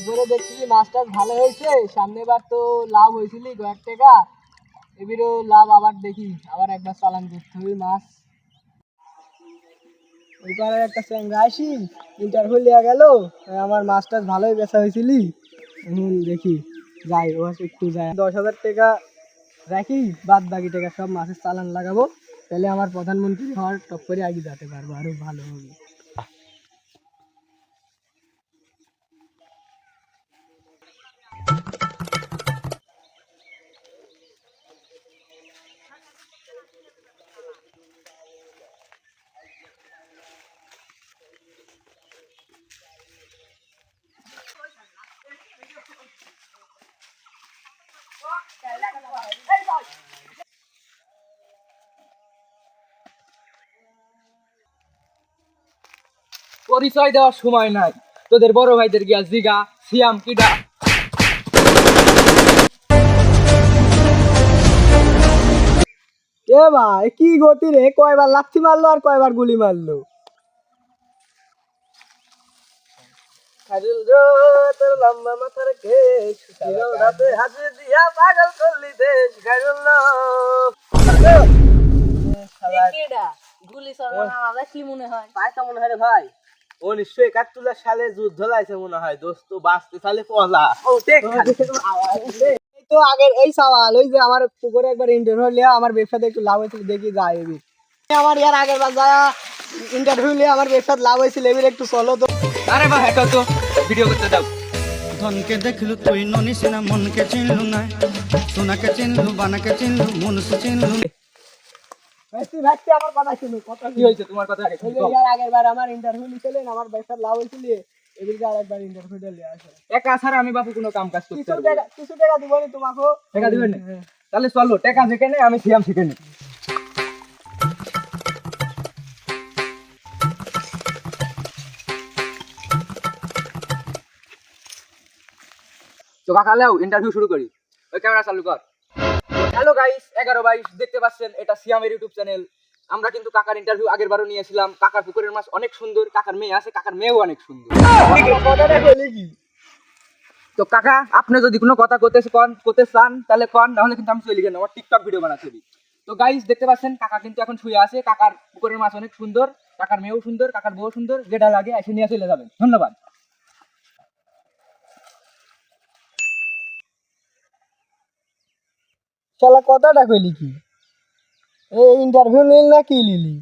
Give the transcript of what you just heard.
উপরে দেখতেছি মাছ টাছ ভালো হয়েছে সামনে বার তো লাভ হয়েছিল কয়েক টাকা। এবারেও লাভ আবার দেখি, আবার একবার চালান করতে হবে মাছ। ওইবারে একটা চ্যাংরা আসি ইন্টারভিউ লিয়া গেল আমার মাছ টাছ ভালোই বেচা হয়েছিলি। হুম দেখি, যাই, ও একটু যাই দশ হাজার টাকা রাখি, বাদ বাকি টাকা সব মাছের চালান লাগাবো। তাহলে আমার প্রধানমন্ত্রী হওয়ার টপ করে আগে যেতে পারব, আরও ভালো হবে। পরিচয় দেওয়ার সময় নাই। তোদের বড় ভাইদের গিয়া জিগা সিয়াম কিডা। এ ভাই কি গতি রে? কয়বার লাথি মারলো আর কয়বার গুলি মারলো? খাজুল রো তোর লম্বা মাথার কেশ রাতে হাসি দিয়া পাগল করলি দেশ গুলি কি মনে হয়? তাই তো মনে হয় রে ভাই। উনিশশো একাত্তর সালে যুদ্ধ লাইছে মনে হয় দোস্ত বাঁচতে সালে পলা। ও দেখ। এই তো আগের এই সওয়াল ওই যে আমার পুকুরে একবার ইন্টারভিউ লিয়া আমার ব্যবসাতে একটু লাভ হয়েছিল দেখি যাই এবি আমার ইয়ার আগের বার যা ইন্টারভিউ লিয়া আমার ব্যবসাতে লাভ হয়েছিল এবার একটু চলো তো। আরে বা হ্যাঁ তো ভিডিও করতে দাও। ধনকে দেখলু তুই ননিস না মনকে চিনলু না। সোনাকে চিনলু বানাকে চিনলু মনুষ্য চিনলু আমার কথা শুনো কথা কি হয়েছে? তোমার কথা আগে ইয়ার আগের বার আমার ইন্টারভিউ নিছিলেন আমার ব্যবসাতে লাভ হয়েছিল এদিকে আরেকবার ইন্টারভিউ লিয়ে আসে। একা ছাড়া আমি বাপু কোনো কাম কাজ করতে কিছু পারব টাকা কিছু টাকা দিব নি তোমাকে। টাকা দিবেন না? তাহলে চলো টাকা যেখানে আমি সিয়াম সেখানে তো কাকা লেও ইন্টারভিউ শুরু করি। ওই ক্যামেরা চালু কর। হ্যালো গাইস এগারো বাইশ, দেখতে পাচ্ছেন, এটা সিয়ামের ইউটিউব চ্যানেল। আমরা কিন্তু কাকার ইন্টারভিউ আগের বারও নিয়েছিলাম। কাকার পুকুরের মাছ অনেক সুন্দর, কাকার মেয়ে আছে, কাকার মেয়েও অনেক সুন্দর। তো কাকা, আপনি যদি কোনো কথা করতে কন করতে চান, তাহলে কন, নাহলে কিন্তু আমি চলে গেলাম, আমার টিকটক ভিডিও বানাচ্ছি তো গাইস দেখতে পাচ্ছেন, কাকা কিন্তু এখন শুয়ে আছে, কাকার পুকুরের মাছ অনেক সুন্দর, কাকার মেয়েও সুন্দর, কাকার বউ সুন্দর, যেটা লাগে এসে নিয়ে চলে যাবেন। ধন্যবাদ। শালা কথাটা কইলি কি? এই ইন্টারভিউ নিলি না কি লিলি